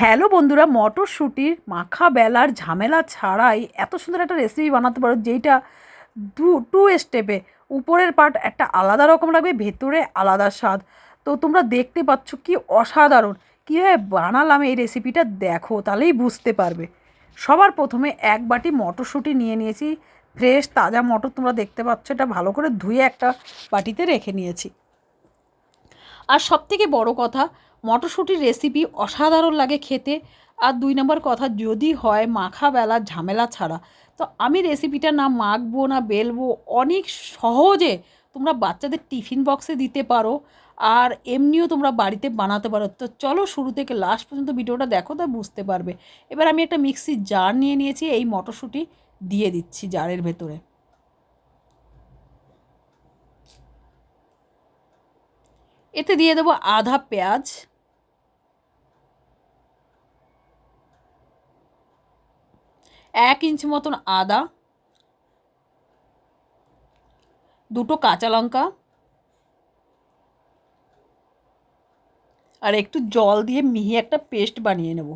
Hello বন্ধুরা, মটরশুঁটির মাখা বেলার ঝামেলা ছাড়াই এত সুন্দর একটা রেসিপি বানাতে পারো, যেইটা দু টু স্টেপে উপরের পার্ট একটা আলাদা রকম লাগবে, ভেতরে আলাদা স্বাদ। তো তোমরা দেখতে পাচ্ছ কি অসাধারণ, কীভাবে বানালাম এই রেসিপিটা দেখো, তাহলেই বুঝতে পারবে। সবার প্রথমে এক বাটি মটরশুঁটি নিয়ে নিয়েছি ফ্রেশ তাজা মটর তোমরা দেখতে পাচ্ছ, এটা ভালো করে ধুয়ে একটা বাটিতে রেখে নিয়েছি। আর সবথেকে বড় কথা মটরশুঁটির রেসিপি অসাধারণ লাগে খেতে। আর দুই নম্বর কথা, যদি হয় মাখা বেলার ঝামেলা ছাড়া, তো আমি রেসিপিটা না মাখবো না, বেলবো, অনেক সহজে তোমরা বাচ্চাদের টিফিন বক্সে দিতে পারো। আর এমনিও তোমরা বাড়িতে বানাতে পারো। তো চলো শুরু থেকে লাস্ট পর্যন্ত ভিডিওটা দেখো, তা বুঝতে পারবে। এবার আমি একটা মিক্সির জার নিয়ে নিয়েছি, এই মটরশুঁটি দিয়ে দিচ্ছি জারের ভেতরে। এতে দিয়ে দেবো আধা পেঁয়াজ এক ইঞ্চি মতন আদা, দুটো কাঁচা লঙ্কা, আর একটু জল দিয়ে মিহি একটা পেস্ট বানিয়ে নেব।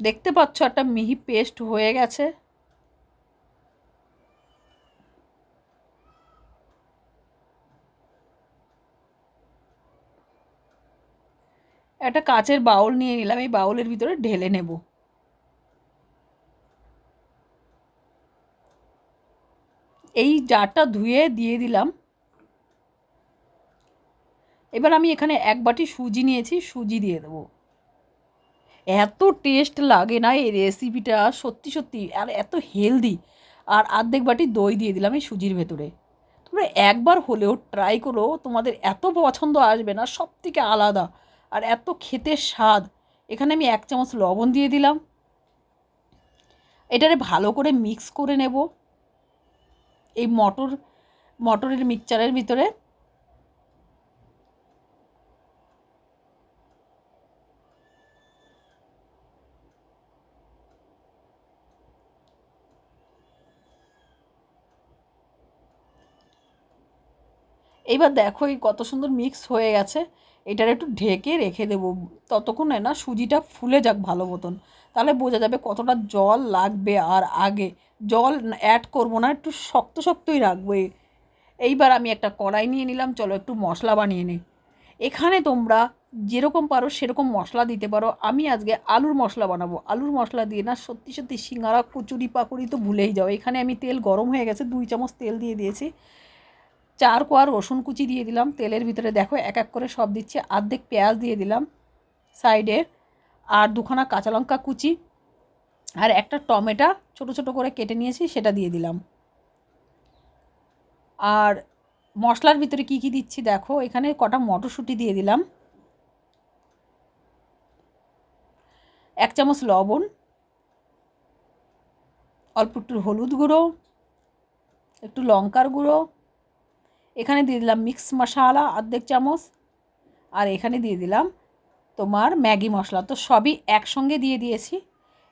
দেখতে পাচ্ছ একটা মিহি পেস্ট হয়ে গেছে। একটা কাচের বাউল নিয়ে নিলাম, এই বাউলের ভিতরে ঢেলে নেব। এই জারটা ধুয়ে দিয়ে দিলাম। এবার আমি এখানে এক বাটি সুজি নিয়েছি, সুজি দিয়ে দেবো। এত টেস্ট লাগে না এই রেসিপিটা, সত্যি সত্যি, আর এত হেলদি। আর আর্ধেক বাটি দই দিয়ে দিলাম এই সুজির ভেতরে। তোমরা একবার হলেও ট্রাই করো, তোমাদের এত পছন্দ আসবে না সব থেকে আলাদা। আর এত খেতে স্বাদ। এখানে আমি এক চামচ লবণ দিয়ে দিলাম। এটারে ভালো করে মিক্স করে নেব। এই মটর, মটরের মিক্সচারের ভিতরে এইবার দেখো এই কত সুন্দর মিক্স হয়ে গেছে। এটার একটু ঢেকে রেখে দেবো। ততক্ষণে না সুজিটা ফুলে যাক ভালো মতন। তাহলে বোঝা যাবে কতটা জল লাগবে আর আগে। জল অ্যাড করব না, একটু শক্ত শক্তই রাখব এইবার আমি একটা কড়াই নিয়ে নিলাম, চলো একটু মশলা বানিয়ে নিই। এখানে তোমরা যেরকম পারো সেরকম মশলা দিতে পারো। আমি আজকে আলুর মশলা বানাবো। আলুর মশলা দিয়ে না সত্যি সত্যি সিঙ্গারা, কচুরি পাকুড়ি তো ভুলেই যাও। এখানে আমি তেল গরম হয়ে গেছে, দুই চামচ তেল দিয়ে দিয়েছি। চার কোয়া রসুন কুচি দিয়ে দিলাম, তেলের ভিতরে দেখো এক এক করে সব দিচ্ছি, আর্ধেক পেঁয়াজ দিয়ে দিলাম সাইডে আর দুখানা কাঁচা লঙ্কা কুচি, আর একটা টমেটো ছোট ছোট করে কেটে নিয়েছি, সেটা দিয়ে দিলাম। আর মশলার ভিতরে কি কি দিচ্ছি দেখো, এখানে কটা মটরশুঁটি দিয়ে দিলাম, এক চামচ লবণ, অল্প একটু হলুদ গুঁড়ো, একটু লঙ্কার গুঁড়ো এখানে দিয়ে দিলাম মিক্স মশালা, অর্ধেক চামচ, আর এখানে দিয়ে দিলাম তোমার ম্যাগি মশলা। তো সবই একসঙ্গে দিয়ে দিয়েছি।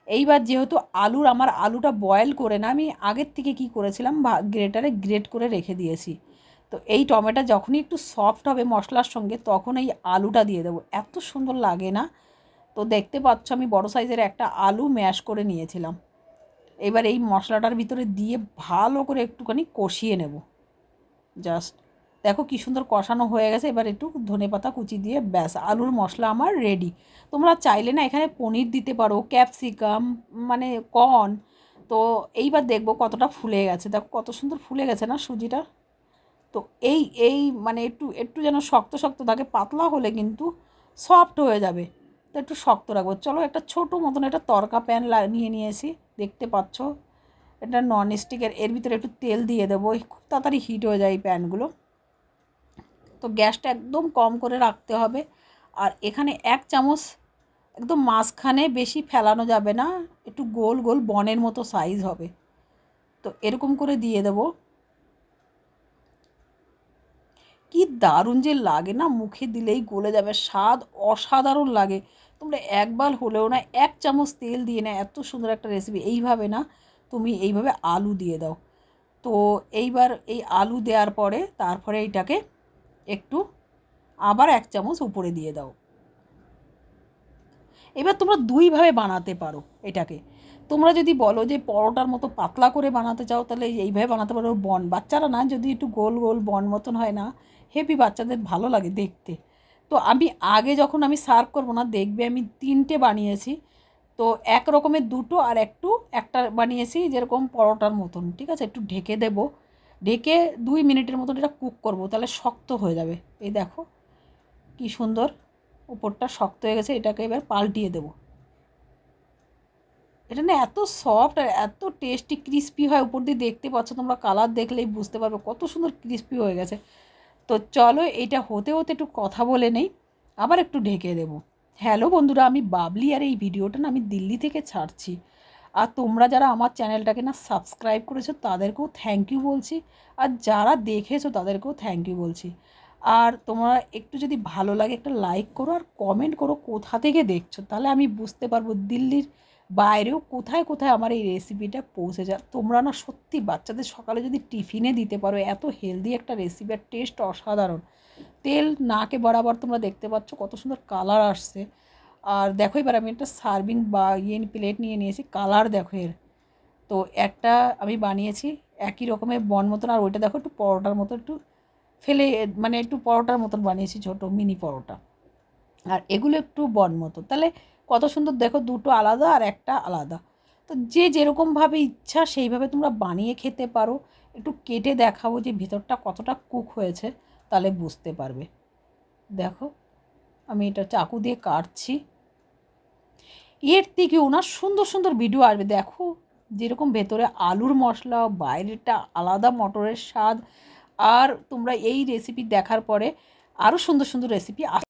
এইবার যেহেতু আলুর, আমার আলুটা বয়েল করে না, আমি আগের থেকে কি করেছিলাম গ্রেটারে গ্রেট করে রেখে দিয়েছি। তো এই টমেটো যখনই একটু সফট হবে মশলার সঙ্গে, তখন এই আলুটা দিয়ে দেবো। এত সুন্দর লাগে না? তো দেখতে পাচ্ছ, আমি বড় সাইজের একটা আলু ম্যাশ করে নিয়েছিলাম। এবার এই মশলাটার ভিতরে দিয়ে ভালো করে একটুখানি কষিয়ে নেব। জাস্ট দেখো কী সুন্দর কষানো হয়ে গেছে, এবার একটু ধনে পাতা কুচি দিয়ে ব্যাস। আলুর মশলা আমার রেডি তোমরা চাইলে না এখানে পনির দিতে পারো ক্যাপসিকাম মানে কর্ন তো এইবার দেখব কতটা ফুলে গেছে। দেখো কত সুন্দর ফুলে গেছে না সুজিটা? তো এই এই মানে একটু একটু যেন শক্ত শক্ত থাকে, পাতলা হলে কিন্তু সফট হয়ে যাবে। তো একটু শক্ত রাখব। চলো একটা ছোটো মতন একটা তরকা প্যান নিয়ে নিয়েছি। দেখতে পাচ্ছ? এটা নন স্টিকের এর ভিতরে একটু তেল দিয়ে দেবো খুব তাড়াতাড়ি হিট হয়ে যায় এই প্যানগুলো তো গ্যাসটা একদম কম করে রাখতে হবে। আর এখানে এক চামচ একদম মাঝখানে বেশি ফেলানো যাবে না, একটু গোল গোল বনের মতো সাইজ হবে। তো এরকম করে দিয়ে দেব। কি দারুণ যে লাগে না, মুখে দিলেই গলে যাবে, স্বাদ অসাধারণ লাগে। তোমরা একবার হলেও না, এক চামচ তেল দিয়ে না, এত সুন্দর একটা রেসিপি এইভাবে না তুমি এইভাবে আলু দিয়ে দাও। তো এইবার এই আলু দেওয়ার পরে তারপরে এইটাকে একটু আবার এক চামচ উপরে দিয়ে দাও। এবার তোমরা দুইভাবে বানাতে পারো এটাকে। তোমরা যদি বলো যে পরোটার মতো পাতলা করে বানাতে চাও, তাহলে এইভাবে বানাতে পারো। বন, বাচ্চারা না, যদি একটু গোল গোল বন মতন হয় না হেভি বাচ্চাদের ভালো লাগে দেখতে। তো আমি আগে যখন আমি সার্ভ করব না, দেখবে আমি তিনটে বানিয়েছি। তো এক রকমের দুটো আর একটু একটা বানিয়েছি যেরকম পরোটার মতন, ঠিক আছে? একটু ঢেকে দেবো। ঢেকে দুই মিনিটের মতন এটা কুক করব, তাহলে শক্ত হয়ে যাবে। এই দেখো কি সুন্দর, উপরটা শক্ত হয়ে গেছে, এটাকে এবার পাল্টিয়ে দেবো। এটা না এত সফট আর এত টেস্টি ক্রিস্পি হয় উপর দিয়ে দেখতে পাচ্ছ তোমরা কালার দেখলেই বুঝতে পারবে কত সুন্দর ক্রিস্পি হয়ে গেছে। তো চলো এটা হতে হতে একটু কথা বলে নেই, আবার একটু ঢেকে দেবো। হ্যালো বন্ধুরা, আমি বাবলি আর এই ভিডিওটা না আমি দিল্লি থেকে ছাড়ছি। আর তোমরা যারা আমার চ্যানেলটাকে না সাবস্ক্রাইব করেছ তাদেরকেও থ্যাংক ইউ বলছি। আর যারা দেখেছ তাদেরকেও থ্যাংক ইউ বলছি। আর তোমরা একটু যদি ভালো লাগে একটা লাইক করো আর কমেন্ট করো কোথা থেকে দেখছ। তাহলে আমি বুঝতে পারব দিল্লির বাইরেও কোথায় কোথায় আমার এই রেসিপিটা পৌঁছে যায় তোমরা না সত্যি বাচ্চাদের সকালে যদি টিফিনে দিতে পারো, এত হেলদি একটা রেসিপি আর টেস্ট অসাধারণ। তেল নাকে বরাবর তোমরা দেখতে পাচ্ছ কত সুন্দর কালার আসছে। আর দেখো এবার আমি একটা সার্ভিং বা ইয়ে প্লেট নিয়ে নিয়েছি, কালার দেখো এর। তো একটা আমি বানিয়েছি একই রকমের বন মতন, আর ওইটা দেখো একটু পরোটার মতো একটু ফেলে মানে একটু পরোটার মতন বানিয়েছি, ছোটো মিনি পরোটা। আর এগুলো একটু বন মতো তাহলে কত সুন্দর দেখো দুটো আলাদা আর একটা আলাদা। তো যে যেরকমভাবে ইচ্ছা সেইভাবে তোমরা বানিয়ে খেতে পারো। একটু কেটে দেখাবো যে ভিতরটা কতটা কুক হয়েছে। তাহলে বুঝতে পারবে। দেখো, আমি এটা চাকু দিয়ে কাটছি। এর থেকে ওনার সুন্দর সুন্দর ভিডিও আসবে। দেখো, যেরকম ভেতরে আলুর মশলা বাইরেটা আলাদা মটরের স্বাদ। আর তোমরা এই রেসিপি দেখার পরে আরও সুন্দর সুন্দর রেসিপি